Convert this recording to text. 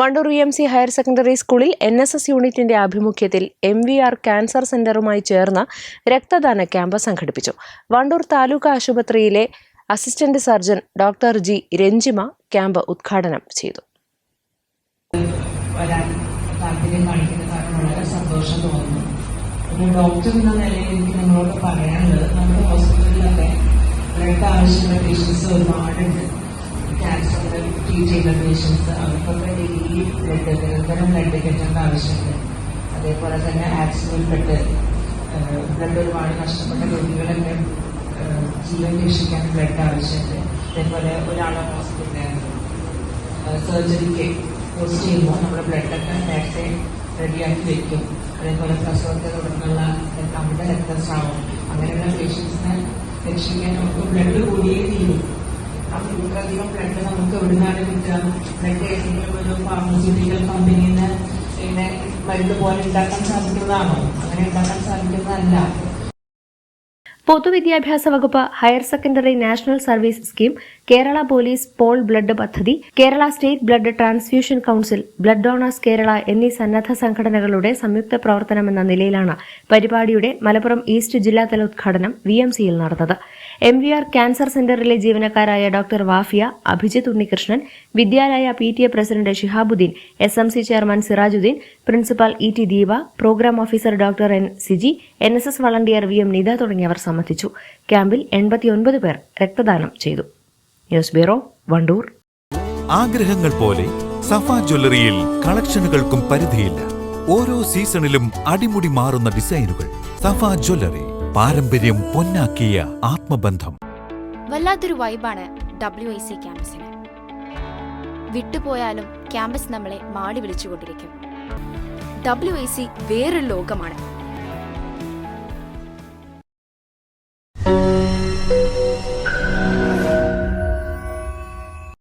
Wandoor V M C higher secondary സ്കൂളിൽ N S S യൂണിറ്റിന്റെ ആഭിമുഖ്യത്തിൽ എം വി ആർ ക്യാൻസർ സെന്ററുമായി ചേർന്ന് രക്തദാന ക്യാമ്പ് സംഘടിപ്പിച്ചു. വണ്ടൂർ താലൂക്ക് ആശുപത്രിയിലെ assistant surgeon doctor G Ranjima camp ഉദ്ഘാടനം ചെയ്തു. ഡോക്ടർ എന്ന നിലയിൽ എനിക്ക് നിങ്ങളോട് പറയാനുള്ളത് നമ്മുടെ ഹോസ്പിറ്റലിലൊക്കെ ആവശ്യമുള്ള പേഷ്യൻസ് ഒരുപാടുണ്ട്. ക്യാൻസർ ട്രീറ്റ് ചെയ്യുന്ന പേഷ്യൻസ് അവർക്കൊക്കെ ഡെയിലി ബ്ലഡ് നിരന്തരം ബ്ലഡ് കിട്ടേണ്ട ആവശ്യമുണ്ട് അതേപോലെ തന്നെ ആക്സിഡന്റ് ബ്ലഡ് ഒരുപാട് നഷ്ടപ്പെട്ട രോഗികളൊക്കെ ജീവൻ രക്ഷിക്കാൻ ബ്ലഡ് ആവശ്യമുണ്ട്. അതേപോലെ ഒരാളെ ഹോസ്പിറ്റലിൽ സർജറിക്ക് പോസ്റ്റ് ചെയ്യുമ്പോൾ നമ്മുടെ ബ്ലഡൊക്കെ നേരത്തെ റെഡിയാക്കി വെക്കും. അതേപോലെ പ്രസവത്തെ തുടർന്നുള്ള നമ്മുടെ രക്തസ്രാവം അങ്ങനെയുള്ള പേഷ്യൻസിനെ രക്ഷിക്കാൻ നമുക്ക് ബ്ലഡ് കൂടിയേ തീരും. അപ്പോൾ ഇത്രയധികം ബ്ലഡ് നമുക്ക് എവിടുന്നാണ് കിട്ടുക? ബ്ലഡ് ഏതെങ്കിലും ഒരു ഫാർമസ്യൂട്ടിക്കൽ കമ്പനിയിൽ നിന്ന് മരുന്ന് പോലെ ഉണ്ടാക്കാൻ സാധിക്കുന്നതാണോ? അങ്ങനെ ഉണ്ടാക്കാൻ സാധിക്കുന്നതല്ല. പൊതുവിദ്യാഭ്യാസ വകുപ്പ് higher secondary national service scheme Kerala police pol blood പദ്ധതി Kerala state blood transfusion council blood donors Kerala എന്നീ സന്നദ്ധ സംഘടനകളുടെ സംയുക്ത പ്രവർത്തനമെന്ന നിലയിലാണ് പരിപാടിയുടെ മലപ്പുറം ഈസ്റ്റ് ജില്ലാതല ഉദ്ഘാടനം വി എം സിയിൽ നടന്നത്. എം വി ആർ ക്യാൻസർ സെന്ററിലെ ജീവനക്കാരായ ഡോക്ടർ വാഫിയ അഭിജിത് ഉണ്ണികൃഷ്ണൻ വിദ്യാലയ P T A president Shihabuddin S M C chairman Sirajuddin principal E T Deepa programme officer doctor N Siji N S S volunteer V M Nitha തുടങ്ങിയവർ സംബന്ധിച്ചു. ക്യാമ്പിൽ എൺപത്തിയൊൻപത് പേർ രക്തദാനം ചെയ്തു. News bureau Wandoor. ആഗ്രഹങ്ങൾ പോലെ സഫ ജ്വല്ലറിയിൽ കളക്ഷനുകൾക്കും പരിധിയില്ല. ഓരോ സീസണിലും അടിമുടി മാറുന്ന ഡിസൈനുകൾ സഫ ജ്വല്ലറി പാരമ്പര്യം പൊന്നാക്കിയ ആത്മബന്ധം. വല്ലാത്തൊരു വൈബാണ് ഡബ്ല്യു ഐ സി ക്യാമ്പസിന്. വിട്ടുപോയാലും ക്യാമ്പസ് നമ്മളെ മാടി വിളിച്ചുകൊണ്ടിരിക്കും. ഡബ്ല്യു ഐ സി വേറൊരു ലോകമാണ്.